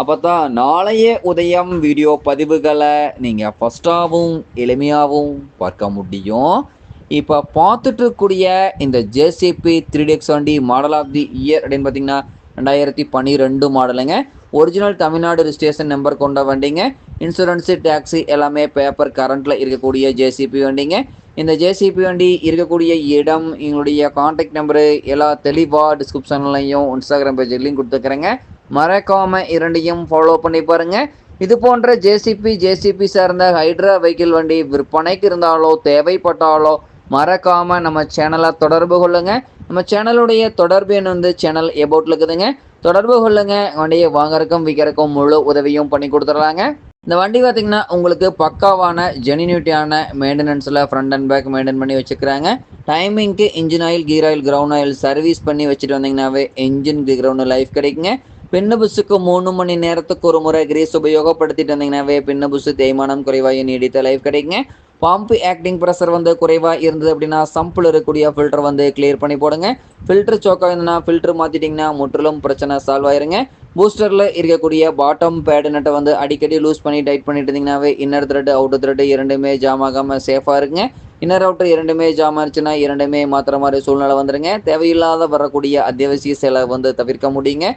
அப்போ தான் நாளைய உதயம் வீடியோ பதிவுகளை நீங்கள் ஃபஸ்ட்டாகவும் எளிமையாகவும் பார்க்க முடியும். இப்போ பார்த்துட்டு இருக்கக்கூடிய இந்த ஜேசிபி த்ரீ டெக்ஸ் வண்டி மாடல் ஆஃப் தி இயர் அப்படின்னு பார்த்தீங்கன்னா ரெண்டாயிரத்தி பன்னிரெண்டு மாடலுங்க. ஒரிஜினல் தமிழ்நாடு ரிஜிஸ்ட்ரேஷன் நம்பர் கொண்ட வண்டிங்க. இன்சூரன்ஸு டேக்ஸி எல்லாமே பேப்பர் கரண்ட்டில் இருக்கக்கூடிய ஜேசிபி வண்டிங்க. இந்த ஜேசிபி வண்டி இருக்கக்கூடிய இடம் எங்களுடைய காண்டாக்ட் நம்பரு எல்லா தெளிவாக டிஸ்கிரிப்ஷன்லையும் இன்ஸ்டாகிராம் பேஜ்லையும் கொடுத்துக்கிறேங்க. மறக்காமல் இரண்டையும் ஃபாலோ பண்ணி பாருங்க. இது போன்ற ஜேசிபி ஜேசிபி சார்ந்த ஹைட்ரா வெஹிக்கிள் வண்டி விற்பனைக்கு இருந்தாலோ தேவைப்பட்டாலோ மறக்காம நம்ம சேனலை தொடர்பு கொள்ளுங்க. நம்ம சேனலுடைய தொடர்பு எண் வந்து சேனல் எபவுட்டில் இருக்குதுங்க. தொடர்பு கொள்ளுங்க. வண்டியை வாங்குறதுக்கும் விற்கிறக்கும் முழு உதவியும் பண்ணி கொடுத்துட்றாங்க இந்த வண்டி பார்த்திங்கன்னா உங்களுக்கு பக்காவான ஜெனினியூட்டியான மெயின்டெனன்ஸில் ஃப்ரண்ட் அண்ட் பேக் மெயின்டைன் பண்ணி வச்சுக்கிறாங்க. டைமிங்க்கு engine oil gear oil ground oil service பண்ணி வச்சுட்டு வந்தீங்கன்னாவே இன்ஜின் கிரவுண்ட் லைஃப் கிடைக்குங்க. பின்னு மூணு மணி நேரத்துக்கு ஒரு முறை கிரீஸ் உபயோகப்படுத்திட்டு வந்தீங்கன்னாவே பின்னு தேய்மானம் குறைவாக நீடித்த லைஃப் கிடைக்குங்க. பம்ப் ஆக்டிங் ப்ரெஷர் வந்து குறைவாக இருந்தது அப்படின்னா சம்பிள் இருக்கக்கூடிய ஃபில்டர் வந்து கிளியர் பண்ணி போடுங்க. ஃபில்டர் சோக்காக இருந்ததுன்னா ஃபில்டர் மாற்றிட்டிங்கன்னா முற்றிலும் பிரச்சனை சால்வ் ஆயிருங்க. பூஸ்டரில் இருக்கக்கூடிய பாட்டம் பேடு நட்டை வந்து அடிக்கடி லூஸ் பண்ணி டைட் பண்ணிட்டு இருந்தீங்கன்னாவே இன்னர் த்ரெட் அவுட்டர் த்ரெட் இரண்டுமே ஜாம் ஆகாமல் சேஃபாக இருக்குங்க இன்னர் அவுட்டர் இரண்டுமே ஜாம் ஆயிடுச்சுன்னா இரண்டுமே மாத்திர மாதிரி சூழ்நிலை வந்துடுங்க தேவையில்லாத வரக்கூடிய அத்தியாவசிய செலவு வந்து தவிர்க்க முடியுங்க.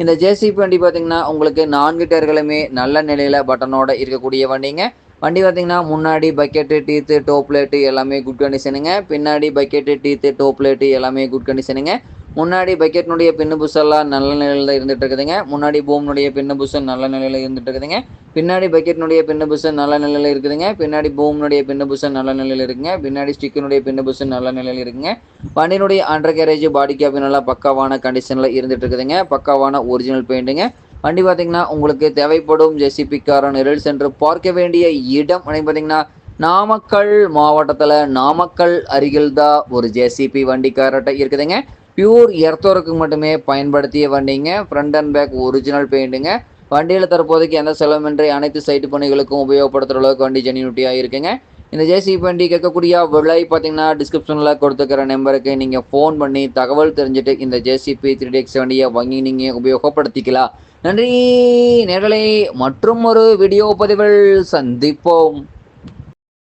இந்த ஜேசிபி வண்டி பார்த்தீங்கன்னா உங்களுக்கு நான்கு டயர்களுமே நல்ல நிலையில் பட்டனோட இருக்கக்கூடிய வண்டிங்க. வண்டி பார்த்தீங்கன்னா முன்னாடி பக்கெட்டு டீத்து டோப்லேட்டு எல்லாமே குட் கண்டிஷனுங்க பின்னாடி பக்கெட்டு டீத்து டோப்லேட்டு எல்லாமே குட் கண்டிஷனுங்க முன்னாடி பக்கெட்னுடைய பின்னு புஷெல்லாம் நல்ல நிலையில் இருந்துட்டு இருக்குதுங்க முன்னாடி பூம்னுடைய பின்னு நல்ல நிலையில் இருந்துட்டு இருக்குதுங்க பின்னாடி பக்கெட்னுடைய பின்னு நல்ல நிலையில் இருக்குதுங்க. பின்னாடி பூம்னுடைய பின்னு நல்ல நிலையில் இருக்குங்க. பின்னாடி ஸ்டிக்கினுடைய பின்னு நல்ல நிலையில் இருக்குங்க. வண்டியினுடைய அண்டர் கேரேஜ் பாடி கேப் நல்லா பக்காவான கண்டிஷனில் இருந்துட்டு இருக்குதுங்க பக்காவான ஒரிஜினல் பெயிண்ட்டுங்க வண்டி பார்த்தீங்கன்னா உங்களுக்கு தேவைப்படும் ஜெசிபி காரன் நிரல் சென்று பார்க்க வேண்டிய இடம் பார்த்தீங்கன்னா நாமக்கல் மாவட்டத்தில் நாமக்கல் அருகில் தான் ஒரு ஜேசிபி வண்டிக்காரட்ட இருக்குதுங்க. பியூர் எர்த்தோருக்கு மட்டுமே பயன்படுத்திய வண்டிங்க. ஃப்ரண்ட் அண்ட் பேக் ஒரிஜினல் பெயிண்ட்டுங்க வண்டியில் தற்போதைக்கு எந்த செலவுமின்றி அனைத்து சைட்டு பணிகளுக்கும் உபயோகப்படுத்துகிற அளவுக்கு வண்டி ஜெனியூட்டியாக இருக்குங்க இந்த ஜேசிபி வண்டி கேட்கக்கூடிய விலை பார்த்தீங்கன்னா டிஸ்கிரிப்ஷனில் கொடுத்துக்கிற நம்பருக்கு நீங்கள் ஃபோன் பண்ணி தகவல் தெரிஞ்சுட்டு இந்த ஜேசிபி த்ரீ எக்ஸ் வண்டியை வாங்கி நீங்கள் உபயோகப்படுத்திக்கலாம். நன்றி நேரலை மற்றும் ஒரு வீடியோ பதிவில் சந்திப்போம்.